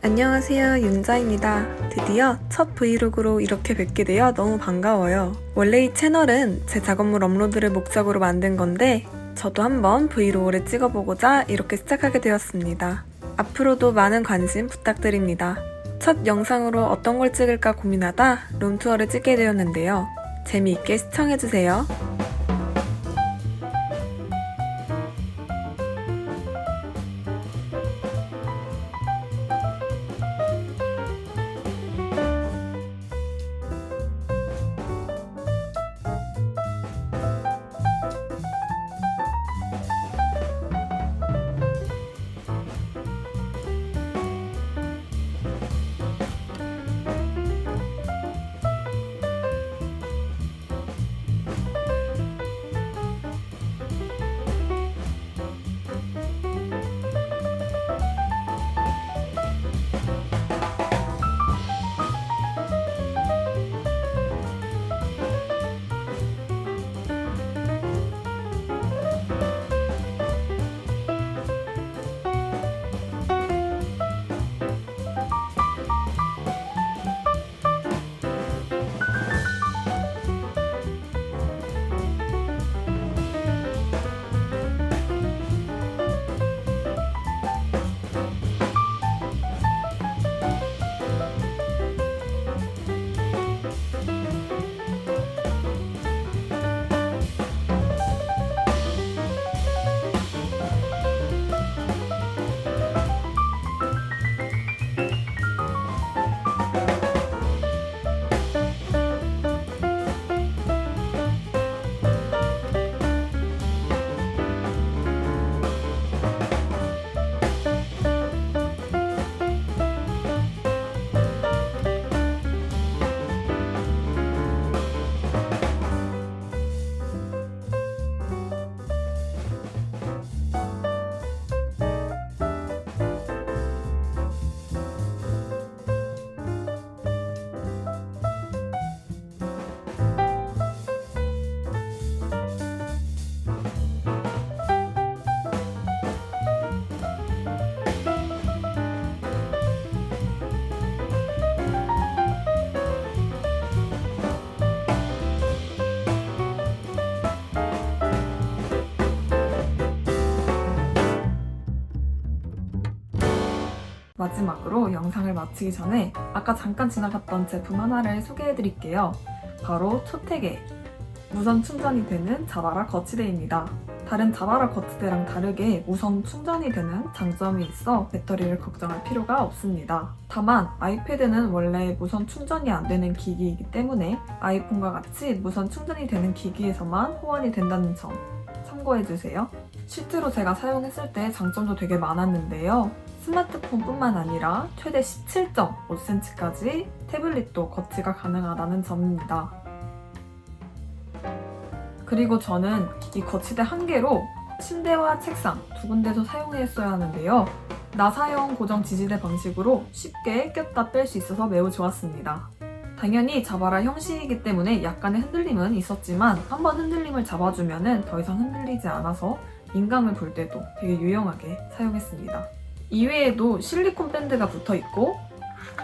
안녕하세요 윤자입니다. 드디어 첫 브이로그로 이렇게 뵙게 되어 너무 반가워요. 원래 이 채널은 제 작업물 업로드를 목적으로 만든 건데 저도 한번 브이로그를 찍어보고자 이렇게 시작하게 되었습니다. 앞으로도 많은 관심 부탁드립니다. 첫 영상으로 어떤 걸 찍을까 고민하다 룸투어를 찍게 되었는데요. 재미있게 시청해주세요. 마지막으로 영상을 마치기 전에 아까 잠깐 지나갔던 제품 하나를 소개해 드릴게요. 바로 초택의 무선 충전이 되는 자바라 거치대입니다. 다른 자바라 거치대랑 다르게 무선 충전이 되는 장점이 있어 배터리를 걱정할 필요가 없습니다. 다만 아이패드는 원래 무선 충전이 안 되는 기기이기 때문에 아이폰과 같이 무선 충전이 되는 기기에서만 호환이 된다는 점 참고해주세요. 실제로 제가 사용했을 때 장점도 되게 많았는데요. 스마트폰뿐만 아니라 최대 17.5cm까지 태블릿도 거치가 가능하다는 점입니다. 그리고 저는 이 거치대 한 개로 침대와 책상 두 군데서 사용했어야 하는데요. 나사형 고정 지지대 방식으로 쉽게 꼈다 뺄 수 있어서 매우 좋았습니다. 당연히 자바라 형식이기 때문에 약간의 흔들림은 있었지만 한번 흔들림을 잡아주면 더 이상 흔들리지 않아서 인강을 볼 때도 되게 유용하게 사용했습니다. 이외에도 실리콘 밴드가 붙어 있고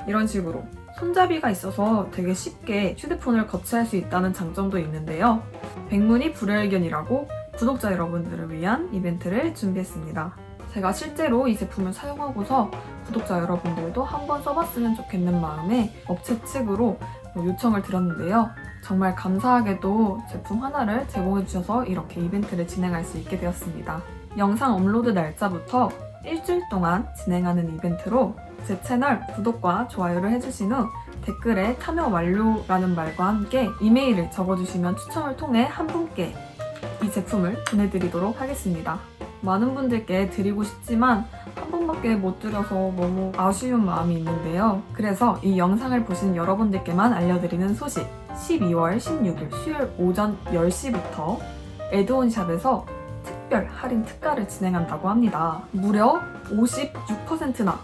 이런 식으로 손잡이가 있어서 되게 쉽게 휴대폰을 거치할 수 있다는 장점도 있는데요. 백문이 불여일견이라고 구독자 여러분들을 위한 이벤트를 준비했습니다. 제가 실제로 이 제품을 사용하고서 구독자 여러분들도 한번 써봤으면 좋겠는 마음에 업체 측으로 요청을 드렸는데요. 정말 감사하게도 제품 하나를 제공해주셔서 이렇게 이벤트를 진행할 수 있게 되었습니다. 영상 업로드 날짜부터 일주일 동안 진행하는 이벤트로 제 채널 구독과 좋아요를 해주신 후 댓글에 참여 완료라는 말과 함께 이메일을 적어주시면 추첨을 통해 한 분께 이 제품을 보내드리도록 하겠습니다. 많은 분들께 드리고 싶지만 한 번밖에 못 드려서 너무 아쉬운 마음이 있는데요. 그래서 이 영상을 보신 여러분들께만 알려드리는 소식 12월 16일 수요일 오전 10시부터 에드온샵에서 특별 할인 특가를 진행한다고 합니다. 무려 56%나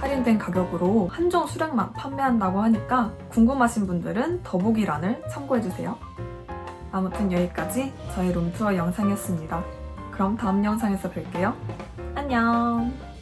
할인된 가격으로 한정 수량만 판매한다고 하니까 궁금하신 분들은 더보기란을 참고해주세요. 아무튼 여기까지 저의 룸투어 영상이었습니다. 그럼 다음 영상에서 뵐게요. 안녕!